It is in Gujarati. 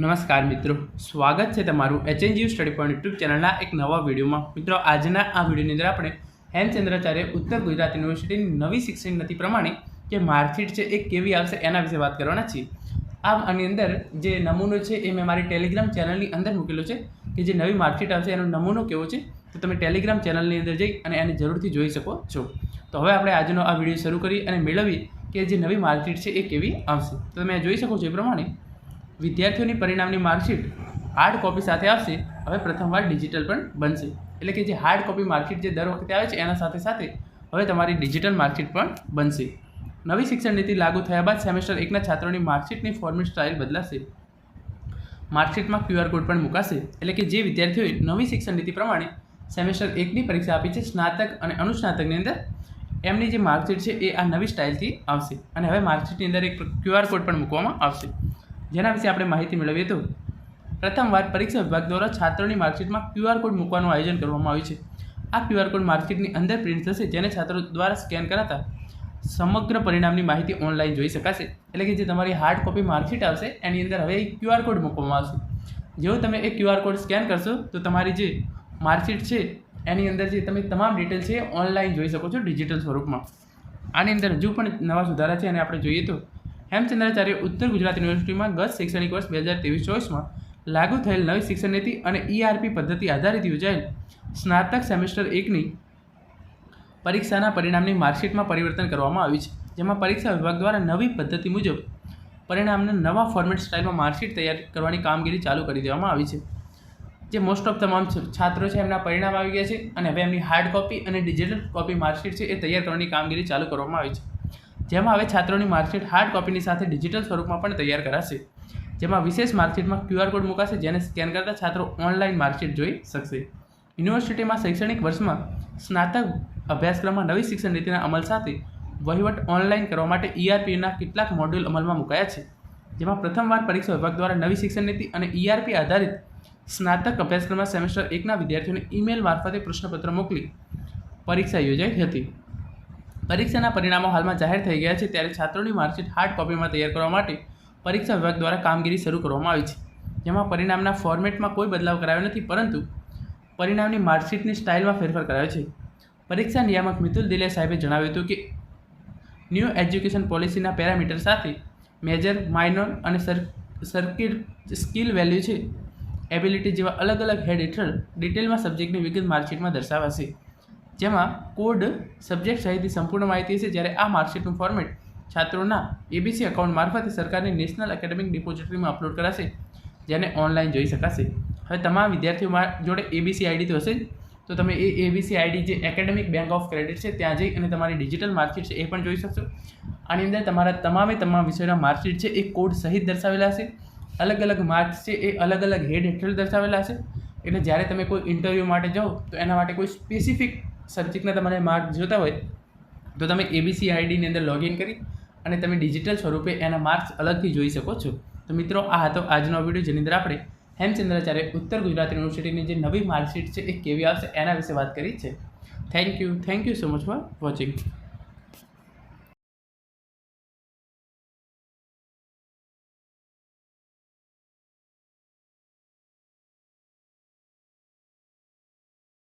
નમસ્કાર મિત્રો. સ્વાગત છે તમારું એચએનજીયુ સ્ટડી પોઈન્ટ યુટ્યુબ ચેનલના એક નવા વિડીયોમાં. મિત્રો, આજના આ વિડીયોની અંદર આપણે હેમચંદ્રાચાર્ય ઉત્તર ગુજરાત યુનિવર્સિટીની નવી શિક્ષણ નીતિ પ્રમાણે કે માર્કશીટ છે એ કેવી આવશે એના વિશે વાત કરવાના છીએ. આ આની અંદર જે નમૂનો છે એ મેં મારી ટેલિગ્રામ ચેનલની અંદર મૂકેલો છે કે જે નવી માર્કશીટ આવશે એનો નમૂનો કેવો છે તો તમે ટેલિગ્રામ ચેનલની અંદર જઈ અને એને જરૂરથી જોઈ શકો છો. તો હવે આપણે આજનો આ વીડિયો શરૂ કરી અને મેળવીએ કે જે નવી માર્કશીટ છે એ કેવી આવશે. તો તમે જોઈ શકો છો એ પ્રમાણે વિદ્યાર્થીઓની પરિણામની માર્કશીટ હાર્ડ કોપી સાથે આવશે. હવે પ્રથમવાર ડિજિટલ પણ બનશે. એટલે કે જે હાર્ડ કોપી માર્કશીટ જે દર વખતે આવે છે, એના સાથે સાથે હવે તમારી ડિજિટલ માર્કશીટ પણ બનશે. નવી શિક્ષણ નીતિ લાગુ થયા બાદ સેમેસ્ટર એકના છાત્રોની માર્કશીટની ફોર્મેટ સ્ટાઇલ બદલાશે. માર્કશીટમાં ક્યુઆર કોડ પણ મુકાશે. એટલે કે જે વિદ્યાર્થીઓએ નવી શિક્ષણ નીતિ પ્રમાણે સેમેસ્ટર એકની પરીક્ષા આપી છે, સ્નાતક અને અનુસ્નાતકની અંદર એમની જે માર્કશીટ છે, એ આ નવી સ્ટાઇલથી આવશે. અને હવે માર્કશીટની અંદર એક ક્યુઆર કોડ પણ મૂકવામાં આવશે. જેના વિશે આપણે માહિતી મેળવીએ તો પ્રથમવાર પરીક્ષા વિભાગ દ્વારા છાત્રોની માર્કશીટમાં ક્યુઆર કોડ મૂકવાનું આયોજન કરવામાં આવ્યું છે. આ ક્યુઆર કોડ માર્કશીટની અંદર પ્રિન્ટ થશે, જેને છાત્રો દ્વારા સ્કેન કરાતા સમગ્ર પરિણામની માહિતી ઓનલાઈન જોઈ શકાશે. એટલે કે જે તમારી હાર્ડ કોપી માર્કશીટ આવશે, એની અંદર હવે ક્યુઆર કોડ મૂકવામાં આવશે. જેવો તમે એ ક્યુઆર કોડ સ્કેન કરશો, તો તમારી જે માર્કશીટ છે, એની અંદર જે તમે તમામ ડિટેલ છે ઓનલાઈન જોઈ શકો છો ડિજિટલ સ્વરૂપમાં. આની અંદર હજુ પણ નવા સુધારા છે અને આપણે જોઈએ તો હેમચંદ્રાચાર્ય ઉત્તર ગુજરાત યુનિવર્સિટીમાં ગત શૈક્ષણિક વર્ષ બે હજાર ત્રેવીસ ચોવીસમાં લાગુ થયેલ નવી શિક્ષણ નીતિ અને ઈઆરપી પદ્ધતિ આધારિત યોજાયેલ સ્નાતક સેમેસ્ટર એકની પરીક્ષાના પરિણામની માર્કશીટમાં પરિવર્તન કરવામાં આવ્યું છે, જેમાં પરીક્ષા વિભાગ દ્વારા નવી પદ્ધતિ મુજબ પરિણામને નવા ફોર્મેટ સ્ટાઇલમાં માર્કશીટ તૈયાર કરવાની કામગીરી ચાલુ કરી દેવામાં આવી છે. જે મોસ્ટ ઓફ તમામ છાત્રો છે, એમના પરિણામ આવી ગયા છે અને હવે એમની હાર્ડ કોપી અને ડિજિટલ કોપી માર્કશીટ છે એ તૈયાર કરવાની કામગીરી ચાલુ કરવામાં આવી છે. જેમાં હવે છાત્રોની માર્કશીટ હાર્ડ કોપીની સાથે ડિજિટલ સ્વરૂપમાં પણ તૈયાર કરાશે. જેમાં વિશેષ માર્કશીટમાં ક્યુઆર કોડ મુકાશે જેને સ્કેન કરતા છાત્રો ઓનલાઈન માર્કશીટ જોઈ શકશે. યુનિવર્સિટીમાં શૈક્ષણિક વર્ષમાં સ્નાતક અભ્યાસક્રમમાં નવી શિક્ષણ નીતિના અમલ સાથે વહીવટ ઓનલાઈન કરવા માટે ઈઆરપીના કેટલાક મોડ્યુલ અમલમાં મુકાયા છે. જેમાં પ્રથમવાર પરીક્ષા વિભાગ દ્વારા નવી શિક્ષણ નીતિ અને ઈઆરપી આધારિત સ્નાતક અભ્યાસક્રમમાં સેમેસ્ટર એકના વિદ્યાર્થીઓને ઈમેલ મારફતે પ્રશ્નપત્ર મોકલી પરીક્ષા યોજાઈ હતી. પરીક્ષાના પરિણામો હાલમાં જાહેર થઈ ગયા છે ત્યારે છાત્રોની માર્કશીટ હાર્ડ કોપીમાં તૈયાર કરવા માટે પરીક્ષા વિભાગ દ્વારા કામગીરી શરૂ કરવામાં આવી છે. જેમાં પરિણામના ફોર્મેટમાં કોઈ બદલાવ કરાયો નથી, પરંતુ પરિણામની માર્કશીટની સ્ટાઇલમાં ફેરફાર કરાયો છે. પરીક્ષા નિયામક મિતુલ દિલે સાહેબે જણાવ્યું હતું કે ન્યૂ એજ્યુકેશન પોલિસીના પેરામીટર સાથે મેજર માઇનોર અને સર્કિટ સ્કિલ વેલ્યુ છે. એબિલિટી જેવા અલગ અલગ હેડ હેઠળ ડિટેલમાં સબ્જેક્ટની વિગત માર્કશીટમાં દર્શાવાશે. જેમાં કોડ સબ્જેક્ટ સહિતની સંપૂર્ણ માહિતી છે જ્યારે આ માર્કશીટનું ફોર્મેટ છાત્રોના એબીસી એકાઉન્ટ મારફતે સરકારની નેશનલ એકેડેમિક ડિપોઝિટરીમાં અપલોડ કરાશે, જેને ઓનલાઈન જોઈ શકાશે. હવે તમામ વિદ્યાર્થીઓ જોડે એબીસી આઈડી તો હશે તો તમે એ એબીસી આઈડી જે એકેડેમિક બેંક ઓફ ક્રેડિટ છે, ત્યાં જઈ અને તમારી ડિજિટલ માર્કશીટ છે એ પણ જોઈ શકશો. આની અંદર તમારા તમામે તમામ વિષયોના માર્કશીટ છે, એ કોડ સહિત દર્શાવેલા હશે. અલગ અલગ માર્ક્સ છે, એ અલગ અલગ હેડ હેઠળ દર્શાવેલા હશે. એટલે જ્યારે તમે કોઈ ઇન્ટરવ્યૂ માટે જાઓ, તો એના માટે કોઈ સ્પેસિફિક સબ્જેક્ટના તમારે માર્ક જોતા હોય, તો તમે એબીસી આઈડીની અંદર લોગિન કરી અને તમે ડિજિટલ સ્વરૂપે એના માર્ક્સ અલગથી જોઈ શકો છો. તો મિત્રો, આ હતો આજનો વીડિયો જેની અંદર આપણે હેમચંદ્રાચાર્ય ઉત્તર ગુજરાત યુનિવર્સિટીની જે નવી માર્કશીટ છે એ કેવી આવશે એના વિશે વાત કરી છે. Thank you thank you so much for watching